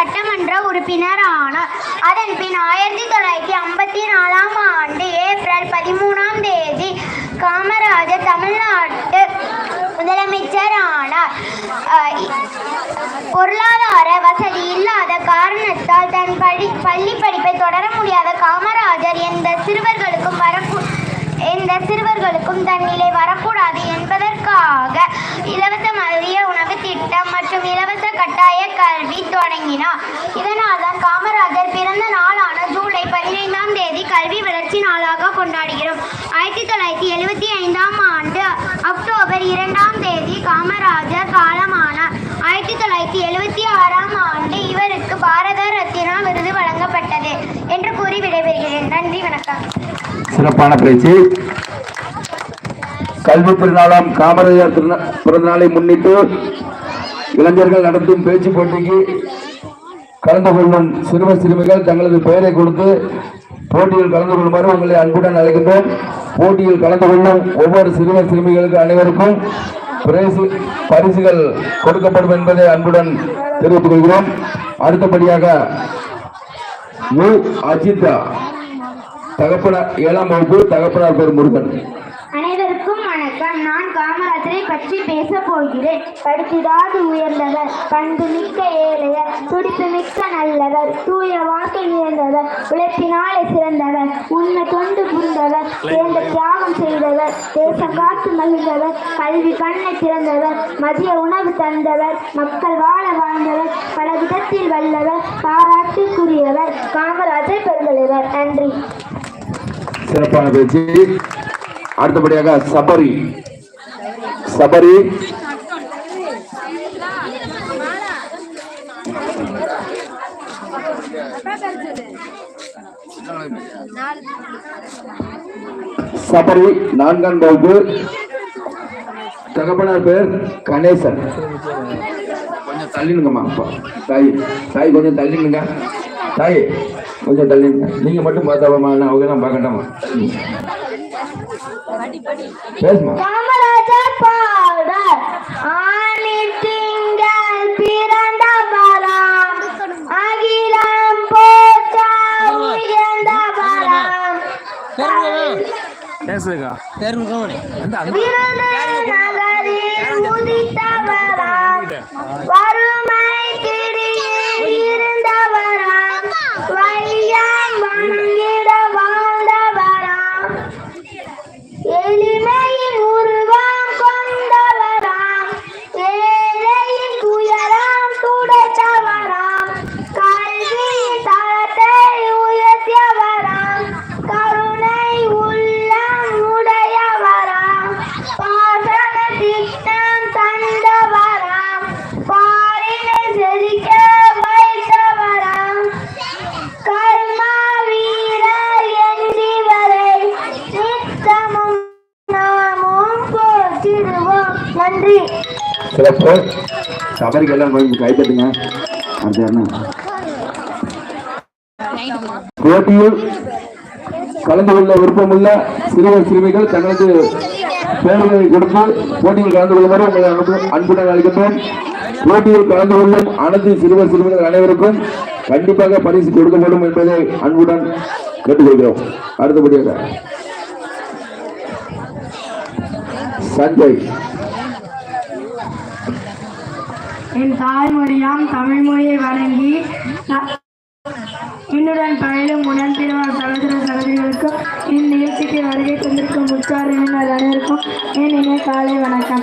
சட்டமன்ற உறுப்பினர் ஆனார் அதன் பின் ஆயிரத்தி தொள்ளாயிரத்தி ஐம்பத்தி நாலாம் ஆண்டு ஏப்ரல் பதிமூணாம் தேதி காமராஜர் தமிழ்நாட்டு முதலமைச்சர் ஆனார் பொருளாதார வசதி இல்லாத காரணத்தால் தன் படி பள்ளி படி எந்த தன்னிலை தன் நிலை வரக்கூடாது என்பதற்காக இலவச மதிய உணவு திட்டம் மற்றும் இலவச கட்டாய கல்வி தொடங்கினார். இதனால் தான் காமராஜர் பிறந்த நாளான ஜூலை பதினைந்தாம் தேதி கல்வி வளர்ச்சி நாளாக கொண்டாடுகிறோம். ஆயிரத்தி தொள்ளாயிரத்தி எழுபத்தி ஐந்தாம் ஆண்டு அக்டோபர் இரண்டாம் தேதி காமராஜர் காலமானார். ஆயிரத்தி தொள்ளாயிரத்தி எழுபத்தி ஆறாம் ஆண்டு இவருக்கு பாரத ரத்னா விருது வழங்கப்பட்டது என்று கூறி விடைபெறுகிறேன். நன்றி வணக்கம். சிறப்பான பேச்சு. கல்வி திருநாளாம் காமராஜர் திருநா- பிறந்தநாளை முன்னிட்டு இளைஞர்கள் நடத்தும் பேச்சு போட்டிக்கு கலந்து கொள்ளும் சிறும சிறுமிகள் தங்களது பெயரை கொடுத்து போட்டியில் கலந்து கொள்ளுமாறு உங்களை அன்புடன் அழைக்கின்றோம். போட்டியில் கலந்து கொள்ளும் ஒவ்வொரு சிறுவர் சிறுமிகளுக்கு அனைவருக்கும் பிரைசு பரிசுகள் கொடுக்கப்படும் என்பதை அன்புடன் தெரிவித்துக் கொள்கிறோம். அடுத்தபடியாக மு. அஜிதா தகப்பனார் ஏழாம் வகுப்பு தகப்பனார் பேர் முருகன். வணக்கம் நான் காமராஜரை பற்றி பேச போகிறேன். படித்திடாது உயர்ந்தவர் பண்பு மிக்க ஏழையர் துடிப்பு மிக்க நல்லவர் தூய வாழ்க்கை நிறைந்தவர் உழைப்பினாலே சிறந்தவர் உண்மை தொண்டு புரிந்தவர் சேர்ந்த தியாகம் செய்தவர் தேசம் காத்து மகிழ்ந்தவர் கல்வி கண்ணை திறந்தவர் மதிய உணவு தந்தவர் மக்கள் வாழ வாழ்ந்தவர் பல விதத்தில் வல்லவர் பாராட்டுக்குரியவர் காமராஜர் பெருந்தலைவர். நன்றி. சிறப்பான பேச்சு. அடுத்தபடியாக சபரி. சபரி. சபரி நான்காம் வகுப்பு. தகப்பனார் பேர் கணேசன். கொஞ்சம் தள்ளினுங்கம்மா தாய் தாய் கொஞ்சம் தள்ளினுங்க தாய் கொஞ்சம் தள்ளினுங்க நீங்க மட்டும் பார்த்தாவா அவங்க எல்லாம் பார்க்கண்டாமா ம். பேசுமா? காமராஜர் ஆணி திங்கள் பிறந்த பலம் அகிலம் போற்ற உயர்ந்த பலம் பேசுறா பேருங்க. நகரில் உதித்த பலம் வறுமை போற்றிடுவோம் நன்றி. சிறப்பு. சபரிக்கு எல்லாம் கொஞ்சம் கை போட்டியில் கலந்து கொள்ள விருப்பமுள்ள சிறுவர் சிறுமிகள் தங்களது பெயர்களை கொடுத்து போட்டியில் கலந்து கொள்ளுமாறு உங்களை அன்பு- அன்புடன் அழைக்கின்றோம். போட்டியில் கலந்து கொள்ளும் அனைத்து சிறுவர் சிறுமிகள் அனைவருக்கும் கண்டிப்பாக பரிசு கொடுக்கப்படும் என்பதை அன்புடன் கேட்டுக்கொள்கிறோம். அடுத்தபடியாக. சஞ்சய் என் தாய்மொழியாம் தமிழ் மொழியை வணங்கி என்னுடன் பயிலும் உடன்பிறவார் சகோதர சகோதரிகளுக்கும் இந்நிகழ்ச்சிக்கு வருகை தந்திருக்கும் உற்சார் அனைவருக்கும் என் இணைய காலை வணக்கம்.